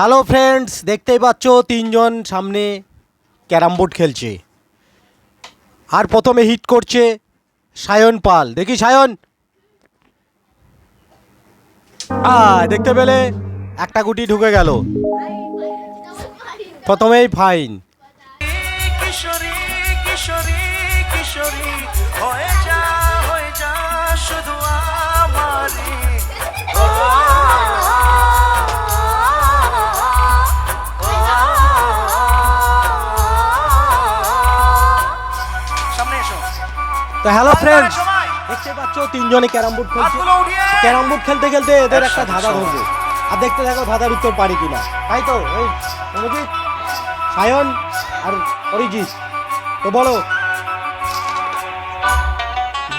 Hello friends দেখতেই পাচ্ছ, তিনজন সামনে ক্যারাম বোর্ড খেলছে। আর প্রথমে হিট করছে সায়ন পাল। দেখি সায়ন। আ দেখতে পেলে? একটা গুটি ঢুকে গেল। প্রথমেই ফাইন। কিশোরী কিশোরী কিশোরী, হয়ে যা। তো হ্যালো ফ্রেন্ডস দেখতে পাচ্ছ তিনজনে ক্যারাম বোর্ড খেলছে। ক্যারাম বোর্ড খেলতে খেলতে এদের একটা ধাঁধা ধরবে। আর দেখতে থাকো ধাঁধার উত্তর পারি কিনা। তাই তো? এই অনুজিৎ সায়ন আর অরিজিৎ। তো বলো।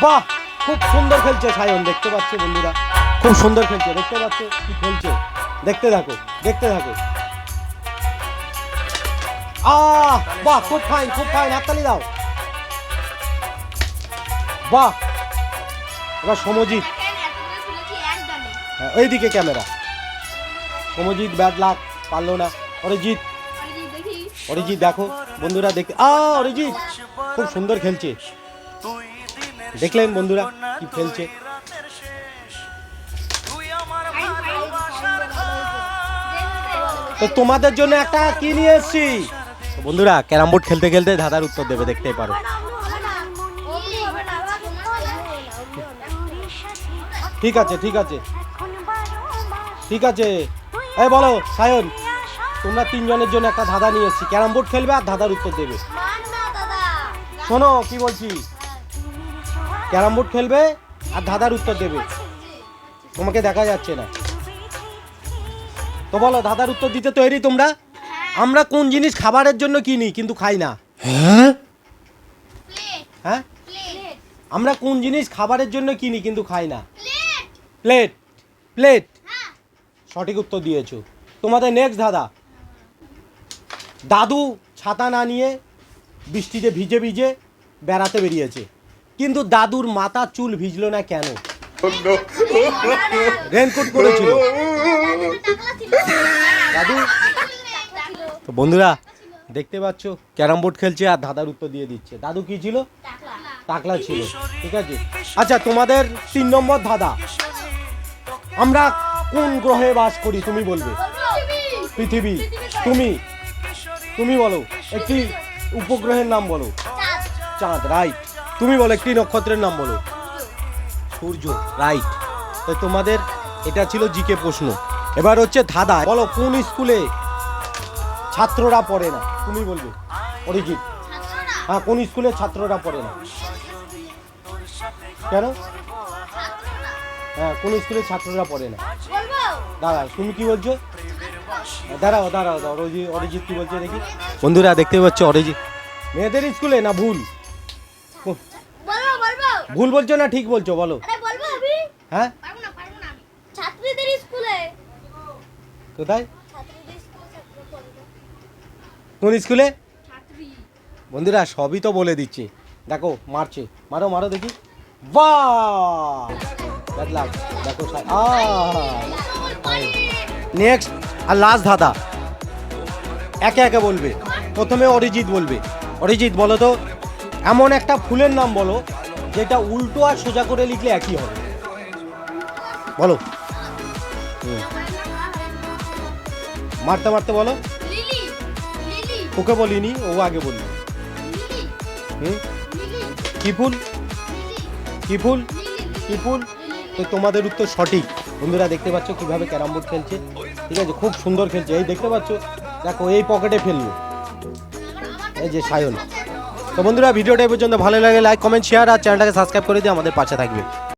বাহ খুব সুন্দর খেলছে সায়ন দেখতে পাচ্ছ বন্ধুরা। খুব সুন্দর খেলছে দেখতে পাচ্ছ কি খেলছে? দেখতে থাকো দেখতে থাকো। আহ বাহ খুব ফাইন খুব ফাইন হাততালি দাও। বাহ। এবার সমজিৎ। হ্যাঁ, ওইদিকে ক্যামেরা। সমজিৎ ব্যাট লাগ পারল না। অরিজিৎ। অরিজিৎ দেখো বন্ধুরা দেখতে আ অরিজিৎ! খুব সুন্দর খেলছে। দেখলেন বন্ধুরা কি খেলছে। তো তোমাদের জন্য একটা কি নিয়ে এসেছি? বন্ধুরা ক্যারাম বোর্ড খেলতে খেলতে ধাঁধার উত্তর দেবে দেখতেই পারো। ঠিক আছে ঠিক আছে। ঠিক আছে। এই বলো সায়ন তোমরা তিনজনের জন্য একটা ধাঁধা নিয়ে এসেছি। ক্যারাম বোর্ড খেলবে আর ধাঁধার উত্তর দেবে। শোনো কি বলছি? ক্যারাম বোর্ড খেলবে আর ধাঁধার উত্তর দেবে। তোমাকে দেখা যাচ্ছে না। তো বলো ধাঁধার উত্তর দিতে তৈরি তোমরা? আমরা কোন জিনিস খাবারের জন্য কিনি কিন্তু খাই না? হ্যাঁ? আমরা কোন জিনিস খাবারের জন্য কিনি কিন্তু খাই না? Plate plate. সঠিক উত্তর দিয়েছ। তোমাদের নেক্সট দাদা। দাদু ছাতা না নিয়ে বৃষ্টিতে ভিজে ভিজে বেড়াতে বেরিয়েছে। কিন্তু দাদুর মাথা চুল ভিজলো না কেন? রেনকোট করেছিল। দাদু। তো বন্ধুরা দেখতে পাচ্ছ ক্যারাম বোর্ড খেলছে আর দাদার উত্তর দিয়ে দিচ্ছে। দাদু কি ছিল? টাকলা ছিল। ঠিক আছে? আচ্ছা তোমাদের তিন নম্বর দাদা। আমরা কোন গ্রহে বাস করি তুমি বলবে? পৃথিবী। তুমি। তুমি বলো। একটি উপগ্রহের নাম বলো। চাঁদ রাইট। তুমি বলো একটি নক্ষত্রের নাম বলো। সূর্য রাইট। তো তোমাদের এটা ছিল জিকে প্রশ্ন। এবার হচ্ছে ধাঁধা। বলো কোন স্কুলে ছাত্ররা পড়ে না? তুমি বলবে। অরিজিৎ। হ্যাঁ কোন স্কুলে ছাত্ররা পড়ে না? কেন? হ্যাঁ কোন স্কুলে ছাত্ররা পড়ে না। দাঁড়া তুমি কি বলছো? দাঁড়াও দাঁড়াও দাঁড়াও অরিজিৎ অরিজিৎ কি বলছে দেখি। বন্ধুরা দেখতে পাচ্ছ অরিজিৎ। মেয়েদের স্কুলে না ভুল? ভুল বলছো না ঠিক বলছো বলো। হ্যাঁ? কোথায়? ছাত্রীদের স্কুলে ছাত্র পড়ে না। কোন স্কুলে? বন্ধুরা সবই তো বলে দিচ্ছে। দেখো মারছে। মারো মারো দেখি। বাহ! দেখো নেক্সট আর লাস্ট ধাঁধা একে একে বলবে। প্রথমে অরিজিৎ বলবে। অরিজিৎ বলো তো এমন একটা ফুলের নাম বলো যেটা উল্টো আর সোজা করে লিখলে একই হবে। বলো। মারতে মারতে বলো। ওকে বলিনি ও আগে বললি। হুম? কি ফুল? কি ফুল? কি ফুল? তো তোমাদের উত্তর সঠিক। বন্ধুরা দেখতে পাচ্ছ কীভাবে ক্যারাম বোর্ড খেলছে। ঠিক আছে, খুব সুন্দর খেলছে। এই দেখতে পাচ্ছ, দেখো এই পকেটে ফেলল। এই যে সায়ন। তো বন্ধুরা, ভিডিওটা এই পর্যন্ত ভালো লাগে লাইক কমেন্ট শেয়ার আর চ্যানেলটাকে সাবস্ক্রাইব করে দিয়ে আমাদের পাশে থাকবে।